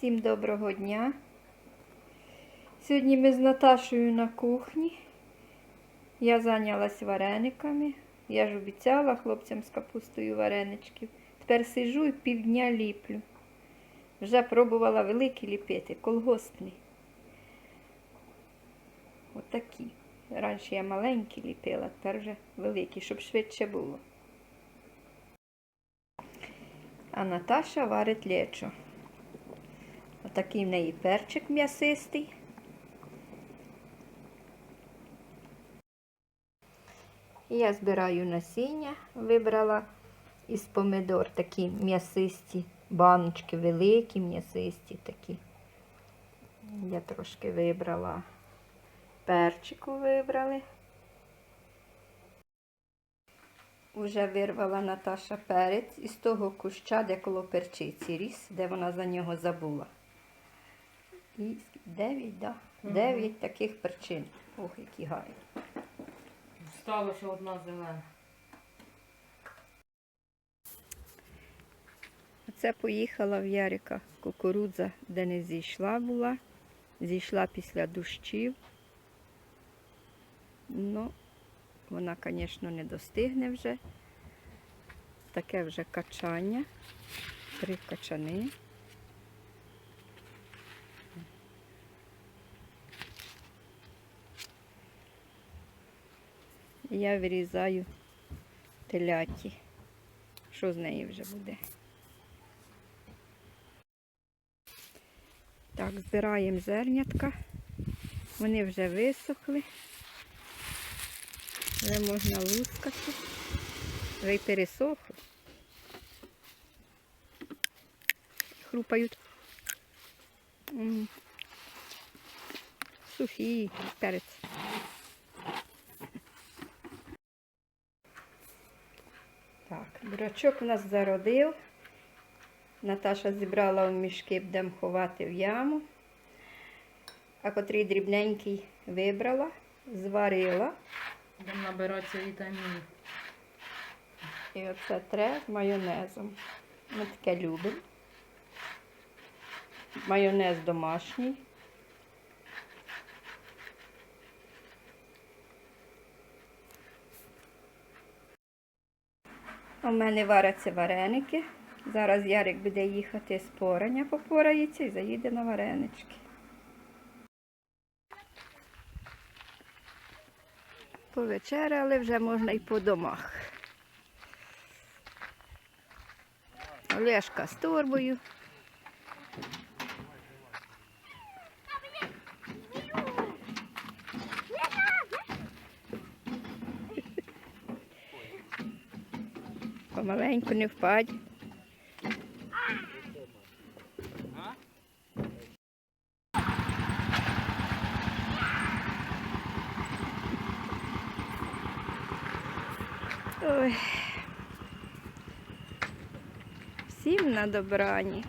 Всім доброго дня. Сьогодні ми з Наташою на кухні. Я зайнялась варениками. Я ж обіцяла хлопцям з капустою вареничків. Тепер сижу і півдня ліплю. Вже пробувала великі ліпити, колгоспні. Отакі. Раніше я маленькі ліпила, тепер вже великі, щоб швидше було. А Наташа варить лечо. Отакий в неї перчик м'ясистий. І я збираю насіння, вибрала із помидор такі м'ясисті, баночки великі, м'ясисті такі. Я трошки вибрала перчику вибрали. Уже вирвала Наташа перець із того куща, де коло перчиці ріс, де вона за нього забула. І дев'ять, да? Дев'ять таких перчин. Ох, які гарні. Стала ще одна зелена. Оце поїхала в Ярика кукурудза, де не зійшла була. Зійшла після дощів. Ну, вона, звісно, не достигне вже. Таке вже качання. Три качани. Я вирізаю теляті. Що з неї вже буде? Так, збираємо зернятка. Вони вже висохли. Вже можна лускати. Вже й пересохли. Хрупають. Сухі перець. Так, бурячок у нас зародив. Наташа зібрала в мішки, будемо ховати в яму. А котрий дрібненький вибрала, зварила. Будемо набиратися вітамінів. І оце тре з майонезом. Ми таке любимо. Майонез домашній. У мене варяться вареники. Зараз Ярик буде їхати з порання, попорається і заїде на варенички. Повечеряли вже можна і по домах. Олешка з торбою. Помаленьку не впадь. Ой. Всім на добраніч.